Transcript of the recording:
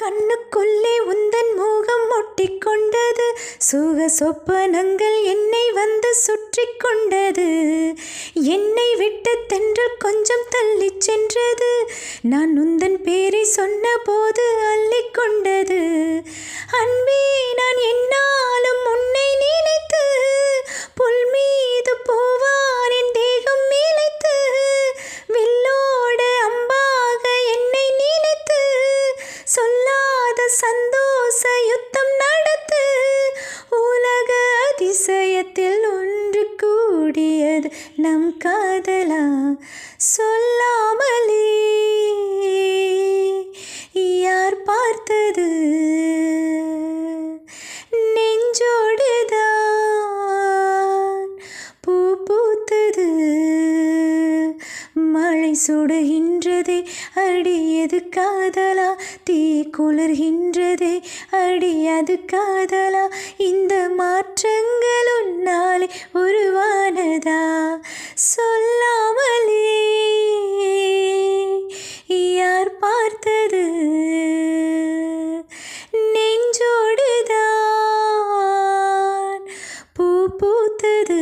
கண்ணுக்குள்ளே உந்தன் மோகம் ஒட்டிக்கொண்டது. சூக சொப்பனங்கள் என்னை வந்து சுற்றி கொண்டது என்னை விட்டு தென்றல் கொஞ்சம் தள்ளி சென்றது. நான் உந்தன் பேரை சொன்ன போது அள்ளிக்கொண்டது நம் காதலா? சொல்லாமலே. யார் பார்த்தது? நெஞ்சோடுதான் பூ பூத்தது மழை சுடுகின்றதே அடியது காதலா? தீ குளிர்கின்றதே அடியது காதலா? இந்த மாற்றங்கள் உன்னாலே சொல்லாமலே. யார் பார்த்தது? நெஞ்சோடுதான் பூ பூத்தது.